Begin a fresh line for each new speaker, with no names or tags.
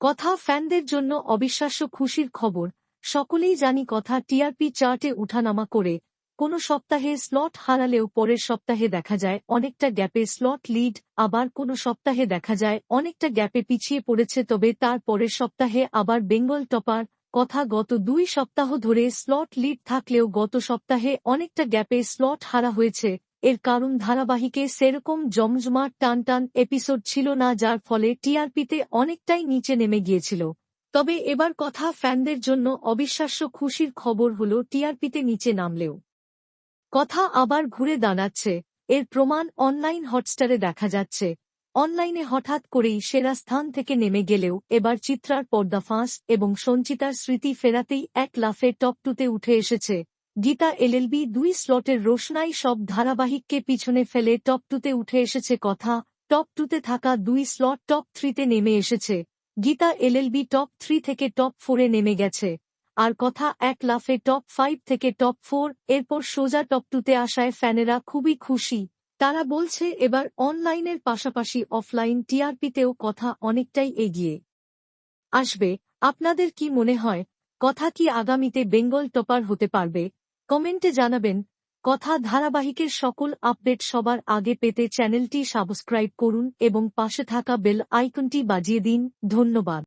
কথা ফ্যানদের জন্য অবিশ্বাস্য খুশির খবর। সকলেই জানি কথা টিআরপি চার্টে উঠানামা করে। কোনো সপ্তাহে স্লট হারালেও পরের সপ্তাহে দেখা যায় অনেকটা গ্যাপে স্লট লিড, আবার কোনো সপ্তাহে দেখা যায় অনেকটা গ্যাপে পিছিয়ে পড়েছে তবে তার পরের সপ্তাহে আবার বেঙ্গল টপার। কথা গত দুই সপ্তাহ ধরে স্লট লিড থাকলেও গত সপ্তাহে অনেকটা গ্যাপে স্লট হারা হয়েছে। এর কারণ ধারাবাহিকে সেরকম জমজমাট টান টান এপিসোড ছিল না, যার ফলে টিআরপিতে অনেকটাই নিচে নেমে গিয়েছিল। তবে এবার কথা ফ্যানদের জন্য অবিশ্বাস্য খুশির খবর হল টিআরপিতে নিচে নামলেও। কথা আবার ঘুরে দাঁড়াচ্ছে। এর প্রমাণ অনলাইন হটস্টারে দেখা যাচ্ছে। অনলাইনে হঠাৎ করেই সেরা স্থান থেকে নেমে গেলেও এবার চিত্রার পর্দাফাঁস এবং সঞ্চিতার স্মৃতি ফেরাতেই এক লাফে টপ টুতে উঠে এসেছে। গীতা এলএলবি দুই স্লটের রোশনাই সব ধারাবাহিককে পিছনে ফেলে টপ টুতে উঠে এসেছে কথা, টপ টুতে থাকা দুই স্লট টপ থ্রিতে নেমে এসেছে। গীতা এলএলবি টপ থ্রি থেকে টপ ফোরে নেমে গেছে। আর কথা, এক লাফে টপ ফাইভ থেকে টপ ফোর, এরপর সোজা টপ টুতে আসায় ফ্যানেরা খুবই খুশি। তারা বলছে, এবার অনলাইনের পাশাপাশি অফলাইন টিআরপিতেও কথা অনেকটাই এগিয়ে আসবে। আপনাদের কি মনে হয়, কথা কি আগামীতে বেঙ্গল টপার হতে পারবে? কমেন্টে জানাবেন, কথা ধারাবাহিকের সকল আপডেট সবার আগে পেতে চ্যানেলটি সাবস্ক্রাইব করুন এবং পাশে থাকা বেল আইকনটি বাজিয়ে দিন। ধন্যবাদ।